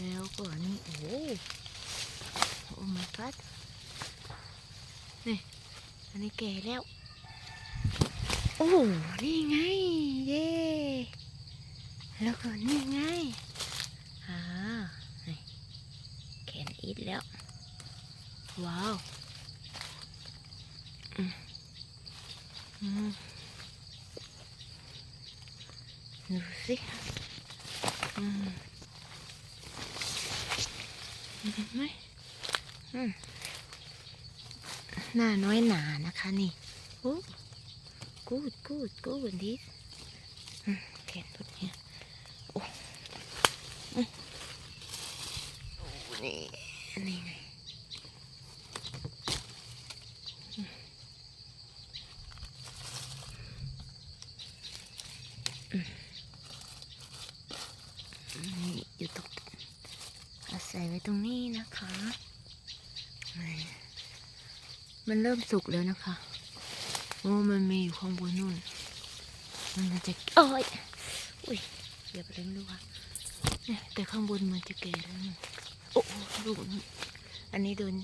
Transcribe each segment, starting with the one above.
แล้วก็นี่โอ้โหโอ้ my god นี่ อันนี้แก่แล้ว โอ้ นี่ไง เย้แล้วก็นี่ไงอ่าแขนอิดแล้ว ว้าวอืมอืมดูสิ ไหมอืมหน้าน้อยหนานะคะนี่โอ้กูดกูดกูดดิแขนตุดเนี่ยโอ้โอ้นี่นี่ไง นี่อยู่ ตรงอาศัยไว้ตรงนี้นะคะ มันเริ่มสุกแล้วนะคะ โอ้มันมีอยู่ข้างบนนู่น มันจะโอ้ยอุ้ยอย่าไปเล่นลูกค่ะแต่ข้างบนมันจะแก่แล้วโอ้หลูกนี่อันนี้โดน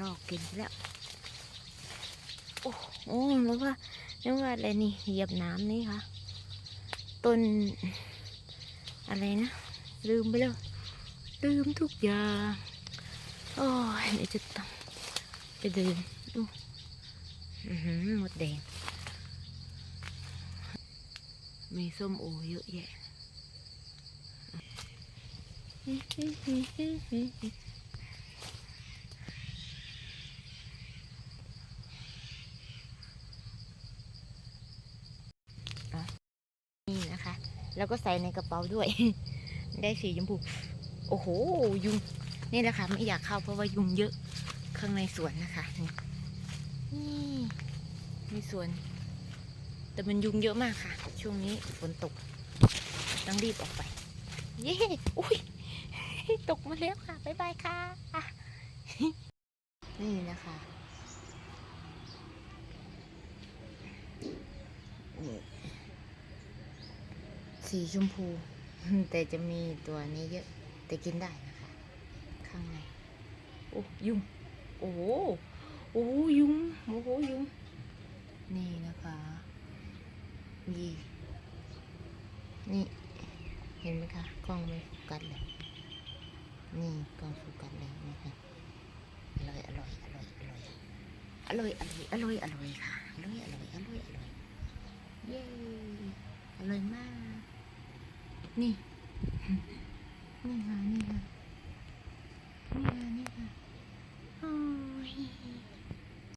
รอกกินไปแล้ว โอ้โอ้แล้วว่าแล้วว่าอะไรนี่เหยียบน้ำนี่ค่ะต้นอะไรนะ ลืมไปแล้ว ลืมทุกอย่างโอ้ยเดี๋ยวจะต้องไปเดินอือหือหมดแดง มีส้มโอเยอะแยะนี่นะคะ แล้วก็ใส่ในกระเป๋าด้วย ได้สีชมพู โอ้โห ยุง นี่แหละค่ะ ไม่อยากเข้าเพราะว่ายุงเยอะข้างในสวนนะคะนี่นี่มีสวน แต่มันยุงเยอะมากค่ะ ช่วงนี้ฝนตก ต้องรีบออกไป เย้อุ้ยตกมาแล้วค่ะ บ๊ายบายค่ะ นี่นะคะสีชมพู แต่จะมีตัวนี้เยอะ แต่กินได้นะคะ ข้างในโอ้ยุงโอ้โหโอ้ยุงโอ้โหยุงนี่นะคะมีนี่ เห็นไหมคะกล้องไม่โฟกัสเลยนี่กล้องโฟกัสเลยนะคะอร่อยอร่อยอร่อยอร่อยอร่อยอร่อยอร่อยอร่อยค่ะอร่อยอร่อยอร่อยอร่อยเย้อร่อยมาก นี่ นี่ค่ะ